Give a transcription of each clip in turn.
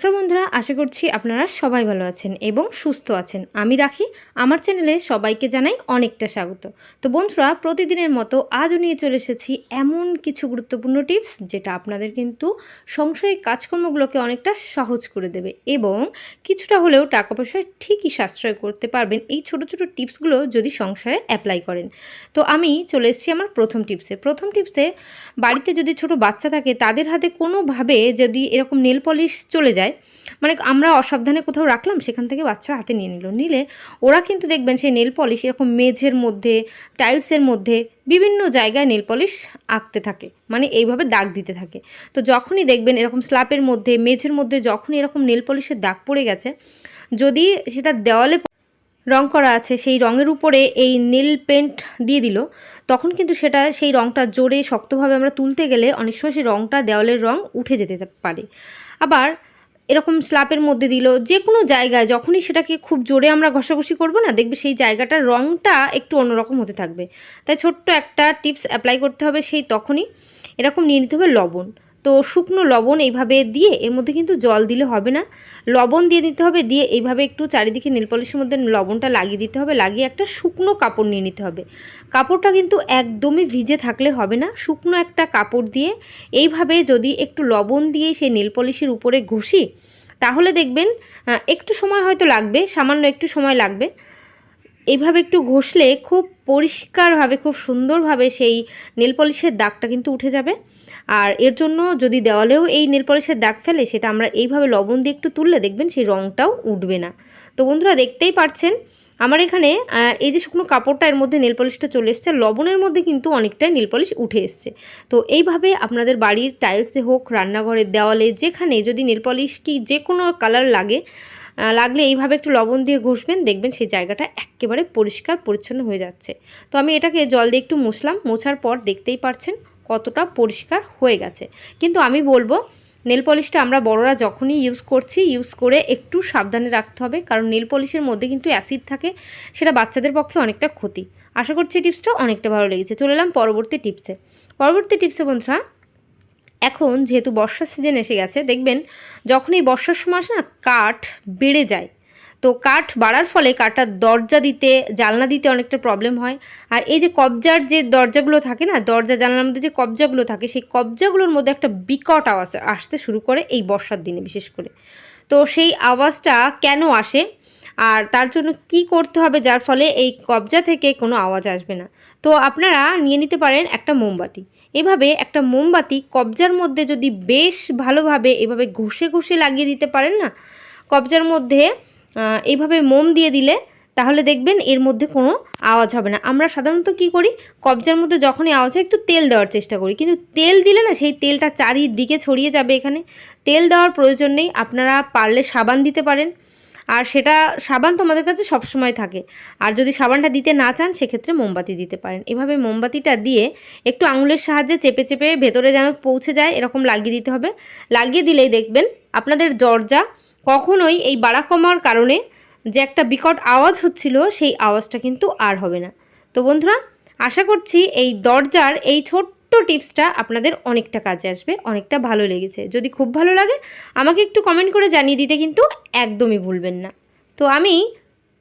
নমস্কার বন্ধুরা, আশা করছি আপনারা সবাই ভালো আছেন এবং সুস্থ আছেন। আমি রাখি। আমার চ্যানেলে সবাইকে জানাই অনেকটা স্বাগত। তো বন্ধুরা, প্রতিদিনের মতো আজও নিয়ে চলে এসেছি এমন কিছু গুরুত্বপূর্ণ টিপস যেটা আপনাদের কিন্তু সংসারিক কাজকর্মগুলোকে অনেকটা সহজ করে দেবে এবং কিছুটা হলেও টাকা পয়সা ঠিকই সাশ্রয় করতে পারবেন। এই ছোট ছোট টিপসগুলো যদি সংসারে অ্যাপ্লাই করেন। তো আমি চলে এসেছি আমার প্রথম টিপসে। প্রথম টিপসে, বাড়িতে যদি ছোট বাচ্চা থাকে, তাদের হাতে কোনোভাবে যদি এরকম নেল পলিশ চলে যায় মানে আমরা অসাবধানে কোথাও রাখলাম, সেখান থেকে বাচ্চা হাতে নিয়ে নিল। নিলে ওরা কিন্তু দেখবেন সেই নেল পলিশ এরকম মেঝের মধ্যে টাইলসের মধ্যে বিভিন্ন জায়গায় নেল পলিশ আঁকতে থাকে। মানে এইভাবে দাগ দিতে থাকে। তো যখনই দেখবেন এরকম স্ল্যাপের মধ্যে, মেঝের মধ্যে যখনই এরকম নেল পলিশের দাগ পড়ে গেছে, যদি সেটা দেওয়ালে রং করা আছে, সেই রঙের উপরে এই নীল পেন্ট দিয়ে দিল, তখন কিন্তু সেটা সেই রঙটা জোরে শক্তভাবে আমরা তুলতে গেলে অনেক সময় সেই রঙটা দেওয়ালের রং উঠে যেতে পারে। আবার এরকম স্ল্যাপের মধ্যে দিল যে কোনো জায়গায়, যখনই সেটাকে খুব জোরে আমরা ঘষাঘষি করব না, দেখবে সেই জায়গাটার রঙটা একটু অন্যরকম হতে থাকবে। তাই ছোট্ট একটা টিপস অ্যাপ্লাই করতে হবে, সেই তখনই। এরকম নিয়ে নিতে হবে লবণ। তো শুকনো লবণ এইভাবে দিয়ে, এর মধ্যে কিন্তু জল দিলে হবে না। লবণ দিয়ে দিতে হবে, দিয়ে এইভাবে একটু চারিদিকে নেল পলিশের মধ্যে লবণটা লাগিয়ে দিতে হবে, লাগিয়ে একটা শুকনো কাপড় নিয়ে নিতে হবে। কাপড়টা কিন্তু একদমই ভিজে থাকলে হবে না, শুকনো একটা কাপড় দিয়ে এইভাবে যদি একটু লবণ দিয়ে সেই নেল পলিশের উপরে ঘষি, তাহলে দেখবেন একটু সময় হয়তো লাগবে, সামান্য একটু সময় লাগবে। এইভাবে একটু ঘষলে খুব পরিষ্কারভাবে, খুব সুন্দরভাবে সেই নেল পলিশের দাগটা কিন্তু উঠে যাবে। আর এর জন্য যদি দেওয়ালেও এই নেল পলিশের দাগ ফেলে, সেটা আমরা এইভাবে লবণ দিয়ে একটু তুললে দেখবেন সেই রঙটাও উঠবে না। তো বন্ধুরা, দেখতেই পারছেন আমার এখানে এই যে শুকনো কাপড়টা এর মধ্যে নেল পলিশটা চলে এসছে লবণের মধ্যে কিন্তু অনেকটাই নেল পলিশ উঠে এসছে। তো এইভাবে আপনাদের বাড়ির টাইলসে হোক, রান্নাঘরের দেওয়ালে, যেখানে যদি নেল পলিশ কি যে কোনো কালার লাগে লাগলে এইভাবে একটু লবণ দিয়ে ঘষবেন, দেখবেন সেই জায়গাটা একেবারে পরিষ্কার পরিচ্ছন্ন হয়ে যাচ্ছে। তো আমি এটাকে জল দিয়ে একটু মুছলাম, মোছার পর দেখতেই পারছেন কতটা পরিষ্কার হয়ে গেছে। কিন্তু আমি বলব নেল পলিশটা আমরা বড়রা যখনই ইউজ করছি ইউজ করে একটু সাবধানে রাখতে হবে। কারণ নেল পলিশের মধ্যে কিন্তু অ্যাসিড থাকে, সেটা বাচ্চাদের পক্ষে অনেকটা ক্ষতি। আশা করছি টিপসটা অনেকটা ভালো লেগেছে। চলে এলাম পরবর্তী টিপসে পরবর্তী টিপসে বন্ধুরা, এখন যেহেতু বর্ষার সিজন এসে গেছে, দেখবেন যখন এই বর্ষার সময় আসে না, কাঠ বেড়ে যায়। তো কাঠ বাড়ার ফলে কাঠটার দরজা দিতে, জানলা দিতে অনেকটা প্রবলেম হয়। আর এই যে কবজার যে দরজাগুলো থাকে না, দরজা জানলার মধ্যে যে কবজাগুলো থাকে, সেই কবজাগুলোর মধ্যে একটা বিকট আওয়াজ আসতে শুরু করে এই বর্ষার দিনে বিশেষ করে। তো সেই আওয়াজটা কেন আসে? আর তার জন্য কি করতে হবে? যার ফলে এই কবজা থেকে কোনো আওয়াজ আসবে না। তো আপনারা নিয়ে নিতে পারেন একটা মোমবাতি। এভাবে একটা মোমবাতি কবজার মধ্যে যদি বেশ ভালোভাবে এভাবে ঘষে ঘষে লাগিয়ে দিতে পারেন না, কবজার মধ্যে এইভাবে মোম দিয়ে দিলে তাহলে দেখবেন এর মধ্যে কোনো আওয়াজ হবে না। আমরা সাধারণত কি করি? কবজার মধ্যে যখনই আওয়াজ হয় একটু তেল দেওয়ার চেষ্টা করি। কিন্তু তেল দিলে না সেই তেলটা চারিদিকে ছড়িয়ে যাবে এখানে। তেল দেওয়ার প্রয়োজন নেই, আপনারা পারলে সাবান দিতে পারেন। আর সেটা, সাবান তোমাদের কাছে সবসময় থাকে। আর যদি সাবানটা দিতে না চান, সেক্ষেত্রে মোমবাতি দিতে পারেন। এভাবে মোমবাতিটা দিয়ে একটু আঙুলের সাহায্যে চেপে চেপে ভেতরে যেন পৌঁছে যায়, এরকম লাগিয়ে দিতে হবে। লাগিয়ে দিলেই দেখবেন আপনাদের দরজা কখনোই এই বাড়া কমার কারণে যে একটা বিকট আওয়াজ হচ্ছিল, সেই আওয়াজটা কিন্তু আর হবে না। তো বন্ধুরা, আশা করছি এই দরজার এই ছোট্ট টিপসটা আপনাদের অনেকটা কাজে আসবে, অনেকটা ভালো লেগেছে। যদি খুব ভালো লাগে, আমাকে একটু কমেন্ট করে জানিয়ে দিতে কিন্তু একদমই ভুলবেন না। তো আমি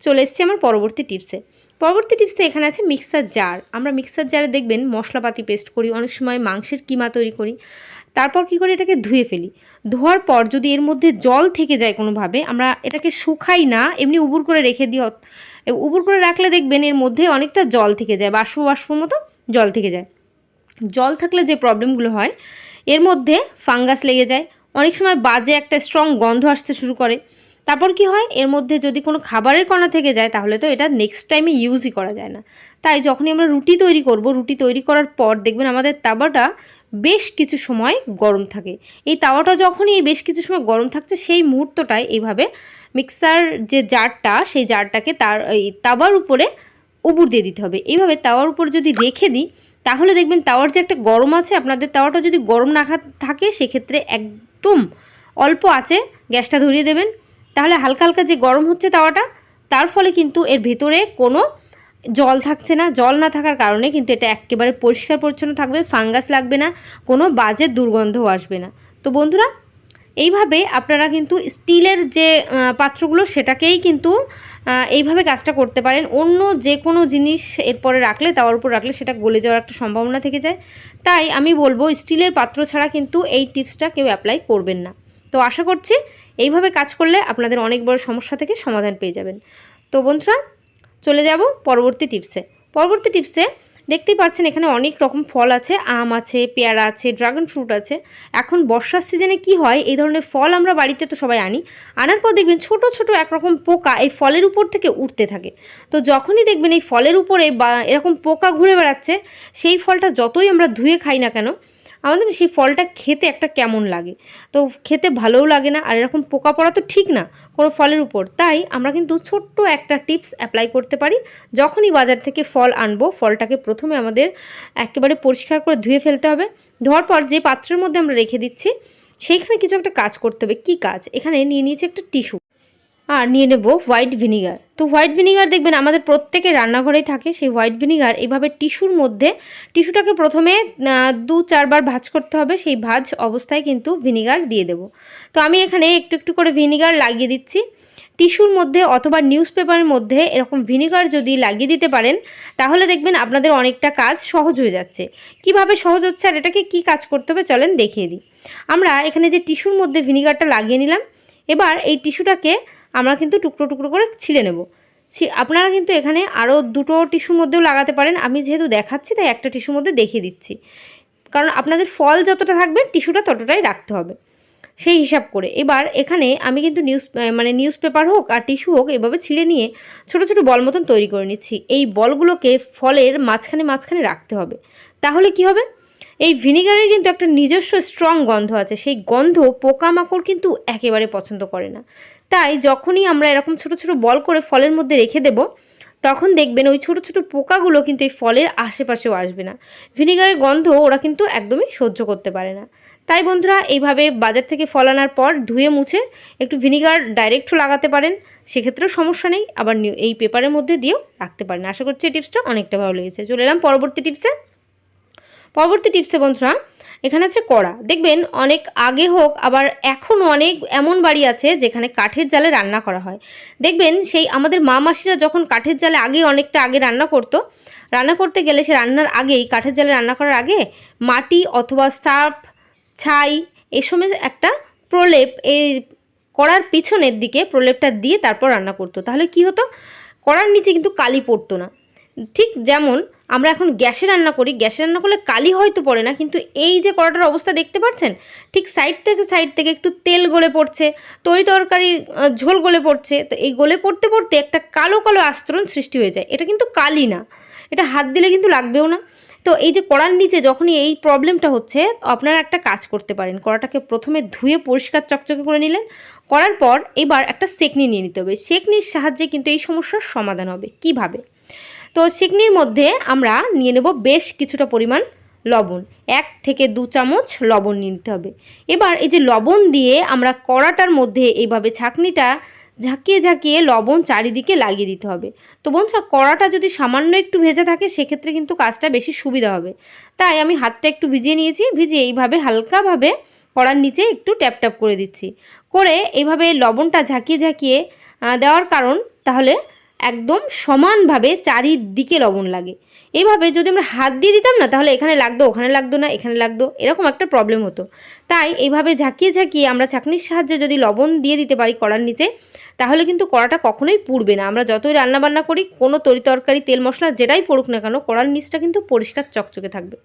চলে এসেছি আমার পরবর্তী টিপসে। পরবর্তী টিপসে এখানে আছে মিক্সার জার। আমরা মিক্সার জারে দেখবেন মশলাপাতি পেস্ট করি, অনেক সময় মাংসের কিমা তৈরি করি। তারপর কি করে? এটাকে ধুয়ে ফেলি। ধোয়ার পর যদি এর মধ্যে জল থেকে যায় কোনোভাবে, আমরা এটাকে শুকাই না, এমনি উবুর করে রেখে দিই। উবুর করে রাখলে দেখবেন এর মধ্যে অনেকটা জল থেকে যায় বাষ্প বাষ্পর মতো জল থেকে যায়। জল থাকলে যে প্রবলেমগুলো হয়, এর মধ্যে ফাঙ্গাস লেগে যায়। অনেক সময় বাজে একটা স্ট্রং গন্ধ আসতে শুরু করে। তারপর কি হয়? এর মধ্যে যদি কোনো খাবারের কণা থেকে যায়, তাহলে তো এটা নেক্সট টাইমে ইউজই করা যায় না। তাই যখনই আমরা রুটি তৈরি করব, রুটি তৈরি করার পর দেখবেন আমাদের তাবাটা বেশ কিছু সময় গরম থাকে। এই তাওয়াটা যখনই এই বেশ কিছু সময় গরম থাকছে, সেই মুহূর্তটায় এইভাবে মিক্সার যে জারটা, সেই জারটাকে তার এই তাওয়ার উপরে উবুর দিয়ে দিতে হবে। এইভাবে তাওয়ার উপর যদি রেখে দিই, তাহলে দেখবেন তাওয়ার যে একটা গরম আছে, আপনাদের তাওয়াটা যদি গরম না থাকে, সেক্ষেত্রে একদম অল্প আছে, গ্যাসটা ধরিয়ে দেবেন। তাহলে হালকা হালকা যে গরম হচ্ছে তাওয়াটা, তার ফলে কিন্তু এর ভেতরে কোনো জল থাকছে না, জল না থাকার কারণে কিন্তু এটা একেবারে পরিষ্কার পরিচ্ছন্ন থাকবে, ফাঙ্গাস লাগবে না, কোনো বাজে দুর্গন্ধও আসবে না। তো বন্ধুরা, এইভাবে আপনারা কিন্তু স্টিলের যে পাত্রগুলো সেটাকেই কিন্তু এইভাবে কাজটা করতে পারেন। অন্য যে কোনো জিনিস এরপরে রাখলে, তাওয়ার উপর রাখলে সেটা গলে যাওয়ার একটা সম্ভাবনা থেকে যায়। তাই আমি বলব, স্টিলের পাত্র ছাড়া কিন্তু এই টিপসটা কেউ অ্যাপ্লাই করবেন না। তো আশা করছি, এইভাবে কাজ করলে আপনাদের অনেক বড় সমস্যা থেকে সমাধান পেয়ে যাবেন। তো বন্ধুরা চলে যাব পরবর্তী টিপসে পরবর্তী টিপসে দেখতেই পাচ্ছেন এখানে অনেক রকম ফল আছে, আম আছে, পেয়ারা আছে ড্রাগন ফ্রুট আছে। এখন বর্ষার সিজনে কি হয়? এই ধরনের ফল আমরা বাড়িতে তো সবাই আনি। আনার পর দেখবেন ছোট ছোট একরকম পোকা এই ফলের উপর থেকে উঠতে থাকে। তো যখনই দেখবেন এই ফলের উপরে বা এরকম পোকা ঘুরে বেড়াচ্ছে, সেই ফলটা যতই আমরা ধুয়ে খাই না কেন আমাদের সেই ফলটা খেতে একটা কেমন লাগে। তো খেতে ভালোও লাগে না, আর এরকম পোকা পড়া তো ঠিক না কোনো ফলের উপর। তাই আমরা কিন্তু ছোট্ট একটা টিপস অ্যাপ্লাই করতে পারি। যখনই বাজার থেকে ফল আনব, ফলটাকে প্রথমে আমাদের একেবারে পরিষ্কার করে ধুয়ে ফেলতে হবে। ধোয়ার পর যে পাত্রের মধ্যে আমরা রেখে দিচ্ছি, সেইখানে কিছু একটা কাজ করতে হবে। কী কাজ? এখানে নিয়ে নিয়েছি একটা টিস্যু। আর নিয়ে নেব হোয়াইট ভিনিগার। তো হোয়াইট ভিনিগার দেখবেন আমাদের প্রত্যেকের রান্নাঘরেই থাকে, সেই হোয়াইট ভিনিগার এইভাবে টিস্যুর মধ্যে, টিস্যুটাকে প্রথমে দু চারবার ভাজ করতে হবে, সেই ভাজ অবস্থায় কিন্তু ভিনিগার দিয়ে দেব। তো আমি এখানে একটু একটু করে ভিনিগার লাগিয়ে দিচ্ছি। টিস্যুর মধ্যে অথবা নিউজ পেপারের মধ্যে এরকম ভিনিগার যদি লাগিয়ে দিতে পারেন, তাহলে দেখবেন আপনাদের অনেকটা কাজ সহজ হয়ে যাচ্ছে। কীভাবে সহজ হচ্ছে আর এটাকে কী কাজ করতে হবে চলেন দেখিয়ে দিই। আমরা এখানে যে টিস্যুর মধ্যে ভিনিগারটা লাগিয়ে নিলাম, এবার এই টিস্যুটাকে আমরা কিন্তু টুকরো টুকরো করে ছিঁড়ে নেব। ছি- আপনারা কিন্তু এখানে আরও দুটো টিস্যুর মধ্যেও লাগাতে পারেন। আমি যেহেতু দেখাচ্ছি, তাই একটা টিস্যুর মধ্যে দেখিয়ে দিচ্ছি। কারণ আপনাদের ফল যতটা থাকবে, টিস্যুটা ততটাই রাখতে হবে। সেই হিসাব করে। এবার এখানে আমি কিন্তু নিউজ মানে নিউজ পেপার হোক আর টিস্যু হোক, এভাবে ছিঁড়ে নিয়ে ছোট ছোট বল মতন তৈরি করে নিচ্ছি। এই বলগুলোকে ফলের মাঝখানে মাঝখানে রাখতে হবে। তাহলে কি হবে? এই ভিনিগারের কিন্তু একটা নিজস্ব স্ট্রং গন্ধ আছে। সেই গন্ধ পোকামাকড় কিন্তু একেবারে পছন্দ করে না। তাই যখনই আমরা এরকম ছোট ছোট বল করে ফলের মধ্যে রেখে দেব, তখন দেখবেন ওই ছোট ছোট পোকাগুলো কিন্তু এই ফলের আশেপাশেও আসবে না। ভিনিগারের গন্ধ ওরা কিন্তু একদমই সহ্য করতে পারে না। তাই বন্ধুরা, এইভাবে বাজার থেকে ফল আনার পর ধুয়ে মুছে একটু ভিনিগার ডাইরেক্টও লাগাতে পারেন। সেক্ষেত্রেও সমস্যা নেই। আবার এই পেপারের মধ্যে দিয়েও রাখতে পারেন। আশা করছি এই টিপসটা অনেকটা ভালো লেগেছে। চলে এলাম পরবর্তী টিপসে পরবর্তী টিপসে বন্ধুরা, এখানে আছে কড়া। দেখবেন অনেক আগে হোক, আবার এখনও অনেক এমন বাড়ি আছে যেখানে কাঠের জালে রান্না করা হয়। দেখবেন সেই আমাদের মা মাসিরা যখন কাঠের জালে আগে অনেকটা আগে রান্না করতো, রান্না করতে গেলে সে রান্নার আগেই, কাঠের জালে রান্না করার আগে মাটি অথবা সাপ ছাই সময় একটা প্রলেপ, এই কড়ার পিছনের দিকে প্রলেপটা দিয়ে তারপর রান্না করতো। তাহলে কি হতো? কড়ার নিচে কিন্তু কালি পড়তো না। ঠিক যেমন আমরা এখন গ্যাসে রান্না করি গ্যাসে রান্না করলে কালি হয়তো পড়ে না কিন্তু এই যে কড়াটার অবস্থা দেখতে পাচ্ছেন ঠিক সাইড থেকে সাইড থেকে একটু তেল গলে পড়ছে তরি তরকারির আহ, ঝোল গলে পড়ছে তো এই গলে পড়তে পড়তে একটা কালো কালো আস্তরণ সৃষ্টি হয়ে যায়। এটা কিন্তু কালি না এটা হাত দিলে কিন্তু লাগবেও না। তো এই যে কড়ার নিচে যখনই এই প্রবলেমটা হচ্ছে আপনারা একটা কাজ করতে পারেন। কড়াটাকে প্রথমে ধুয়ে পরিষ্কার চকচকে করে নিলেন করার পর এবার একটা সেকনি নিয়ে নিতে হবে। সেকনির সাহায্যে কিন্তু এই সমস্যার সমাধান হবে। কীভাবে? তো সেকনির মধ্যে আমরা নিয়ে নেব বেশ কিছুটা পরিমাণ লবণ। এক থেকে দু চামচ লবণ নিতে হবে। এবার এই যে লবণ দিয়ে আমরা কড়াটার মধ্যে এইভাবে ছাঁকনিটা ঝাঁকিয়ে ঝাঁকিয়ে লবণ চারিদিকে লাগিয়ে দিতে হবে। তো বন্ধুরা, কড়াটা যদি সামান্য একটু ভেজা থাকে, সেক্ষেত্রে কিন্তু কাজটা বেশি সুবিধা হবে। তাই আমি হাতটা একটু ভিজিয়ে নিয়েছি, ভিজিয়ে এইভাবে হালকাভাবে কড়ার নিচে একটু ট্যাপ ট্যাপ করে দিচ্ছি। করে এইভাবে লবণটা ঝাঁকিয়ে ঝাঁকিয়ে দেওয়ার কারণ তাহলে একদম সমানভাবে চারিদিকে লবণ লাগে। এইভাবে যদি আমরা হাত দিয়ে দিতাম না, তাহলে এখানে লাগতো, ওখানে লাগতো না, এখানে লাগতো, এরকম একটা প্রবলেম হতো। তাই এইভাবে ঝাঁকিয়ে ঝাঁকিয়ে আমরা চাকনির সাহায্যে যদি লবণ দিয়ে দিতে পারি কড়ার নিচে, তাহলে কিন্তু কড়াটা কখনোই পুড়বে না। আমরা যতই রান্না বান্না করি, কোনো তরি তরকারি, তেল মশলা যেটাই পড়ুক না কেন, কড়ার নিচটা কিন্তু পরিষ্কার চকচকে থাকবে।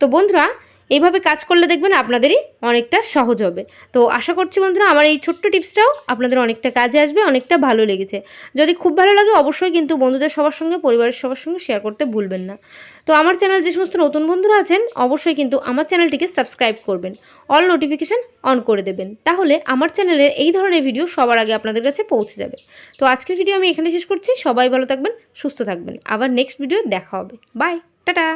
তো বন্ধুরা এইভাবে কাজ করলে দেখবেন আপনাদেরই অনেকটা সহজ হবে। তো আশা করছি বন্ধুরা, আমার এই ছোট্ট টিপসটাও আপনাদের অনেকটা কাজে আসবে, অনেকটা ভালো লেগেছে। যদি খুব ভালো লাগে অবশ্যই কিন্তু বন্ধুদের সবার সঙ্গে, পরিবারের সবার সঙ্গে শেয়ার করতে ভুলবেন না। তো আমার চ্যানেল যে সমস্ত নতুন বন্ধুরা আছেন, অবশ্যই কিন্তু আমার চ্যানেলটিকে সাবস্ক্রাইব করবেন। অল নোটিফিকেশান অন করে দেবেন। তাহলে আমার চ্যানেলের এই ধরনের ভিডিও সবার আগে আপনাদের কাছে পৌঁছে যাবে। তো আজকের ভিডিও আমি এখানে শেষ করছি। সবাই ভালো থাকবেন, সুস্থ থাকবেন। আবার নেক্সট ভিডিও দেখা হবে। Bye tata!